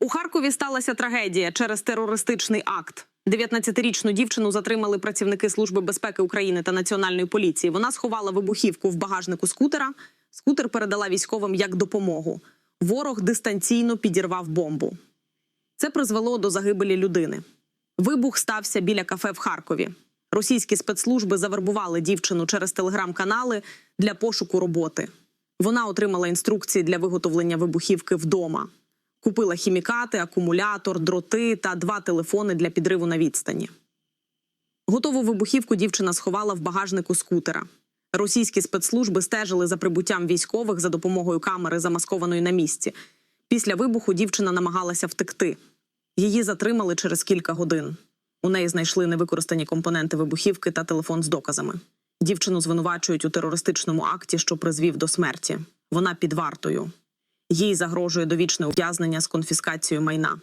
У Харкові сталася трагедія через терористичний акт. 19-річну дівчину затримали працівники Служби безпеки України та Національної поліції. Вона сховала вибухівку в багажнику скутера. Скутер передала військовим як допомогу. Ворог дистанційно підірвав бомбу. Це призвело до загибелі людини. Вибух стався біля кафе в Харкові. Російські спецслужби завербували дівчину через телеграм-канали для пошуку роботи. Вона отримала інструкції для виготовлення вибухівки вдома. Купила хімікати, акумулятор, дроти та два телефони для підриву на відстані. Готову вибухівку дівчина сховала в багажнику скутера. Російські спецслужби стежили за прибуттям військових за допомогою камери, замаскованої на місці. Після вибуху дівчина намагалася втекти. Її затримали через кілька годин. У неї знайшли невикористані компоненти вибухівки та телефон з доказами. Дівчину звинувачують у терористичному акті, що призвів до смерті. Вона під вартою. Їй загрожує довічне ув'язнення з конфіскацією майна.